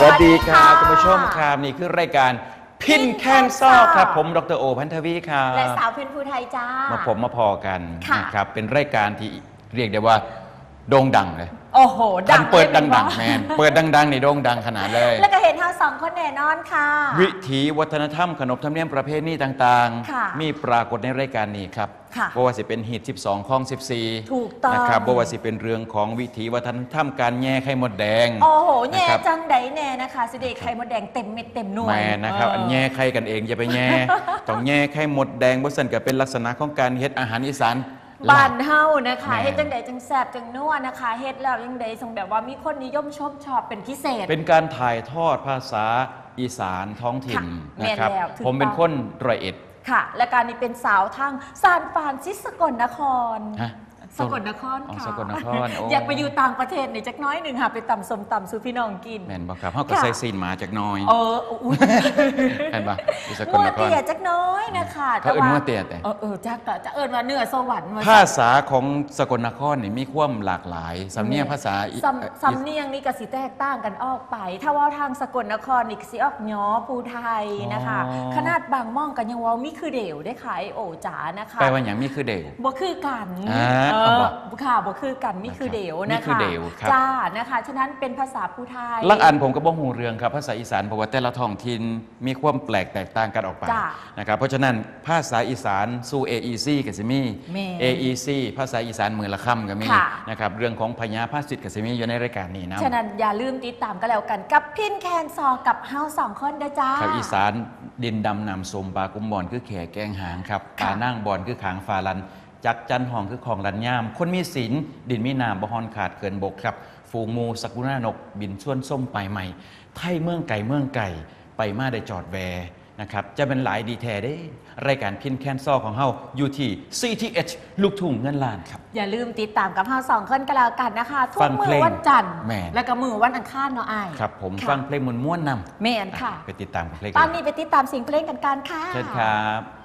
วัสดีครับสวัสดีค่ะคุณผู้ชมครับนี่คือรายการพินแคนซอกครับ ผมดรโอพันธวีครับและสาวเพ็ญภูไทยจ้ามาผมมาพอกันค่ะนะครับเป็นรายการที่เรียกได้ว่าโด่งดังเลยโอ้โห ดัท่านเปิดลยดังบ่ๆแมนเปิดดังๆในโด่งดังขนาดเลย แล้วก็เห็นทั้งสองคนแน่นอนค่ะ วิถีวัฒนธรรมขนบธรรมเนียมประเพณีต่างค่ะๆ มีปรากฏในรายการนี้ครับค่ะบ่ว่าสิเป็นฮีต12ข้อง 14ถูกต้อง นะครับบ่ว่าสิเป็นเรื่องของวิถีวัฒนธรรมการแย่ไข่มดแดงโอ้โหแย่นะครับ จังไดแน่นะคะ สิเดชไข่มดแดงเต็มเม็ดเต็มหน่วยแม่นะครับ อันแย่ไข่กันเองอย่าไปแย่ ต้องแย่ไข่มดแดงบ่ซั่นก็เป็นลักษณะของการเฮ็ดอาหารอีสาน บ้านเฮานะคะแม่เฮ็ดจังไดจังแซ่บจังนัวนะคะเฮ็ดแล้วยังไดทรงแบบว่ามีคนนิยมชมชอบเป็นพิเศษ เป็นการถ่ายทอดภาษาอีสานท้องถิ่นค่ะนะครับแม่นแล้วถูกผมเป็นต้องคนร้อยเอ็ดค่ะ และการนี้เป็นสาวทางซานฟรานซิสกลนครฮะ สกลนครอ๋อค่ะสกลนครโอ้อยากไปอยู่ต่างประเทศในจักน้อยหนึ่งค่ะไปต่ำสมต่ำสู่พี่น้องกิน แม่นบ่ครับเฮาก็ค่ะใส่ซีนหมาจากหน้อยเอออุ้ยเห็นปะอยู่สกลงัวนครเตี้ยจักน้อยนะคะเขาเอิ้นงัวเตี้ยแต่เออเออจักกะจะเอิ้นว่าเนื้อสวรรค์ว่าภาษาของสกลนครนี่มีความหลากหลายสำเนียงภาษาอีสำสำเนียงนี่ก็สิแตกต่างกันออกไป ถ้าว่าทางสกลนครนี่ก็สิออกย้อภูไทยนะคะอ๋อขนาดบางม่องกันยังเว่ามีคือเดี่ยวได้ขายโอจ๋านะคะแปลว่าอย่างมีคือเดวบ่คือกันอ่าเอเอาอบ่ค่ะบ่คือกันมีคือเดี่ยวมีนะคือคะเดี่ยวครับจ้านะคะฉะนั้นเป็นภาษาภูไทยลังอันผมก็บ่ฮู้เรื่องครับภาษาอีสานเพราะว่าแต่ละท้องถิ่นมีความแปลกแตกต่างกันออกไปจ้ะนะครับเพราะฉะนั้นภาษาอีสานสู่ AEC ก็สิมีแม่ AEC ภาษาอีสานมือละคำก็มีค่ะนะครับเรื่องของพญาภาษิตก็สิมีอยู่ในรายการนี้นะฉะนั้นอย่าลืมติดตามกันแล้วกันกับพินแคนซอกับเฮาสองคนเด้อจ้าครับอีสานดินดำนำสมปลากุมบอนคือแขแกงหางครับปค่ะลานั่งบอนคือขางฟาลัน จักจันหองคือของลันย่าม คนมีศีลดินมีนามบฮอนขาดเกินบกครับฝูงหมูสักุณานก บินส่วนส้มไปใหม่ ไทยเมืองไก่เมืองไก่ไปมาได้จอดแวนะครับจะเป็นหลายดีแทได้รายการพินแคนซอของเฮาอยู่ที่ CTH ลูกทุ่งเงินล้านครับ อย่าลืมติดตามกับเฮาสองคนกันแล้วกันนะคะ ทุฟักงมืเพลองวันจันทร์แม่นแล้วก็มือวันอังคารเนาะอ้ายครับ ผมค่ะฟังเพลงมวนๆนำแม่นค่ะ ไปติดตามกับเพลงตกัอนนี้ไปติดตามเสียงเพลงกันกันค่ะเชิญครับ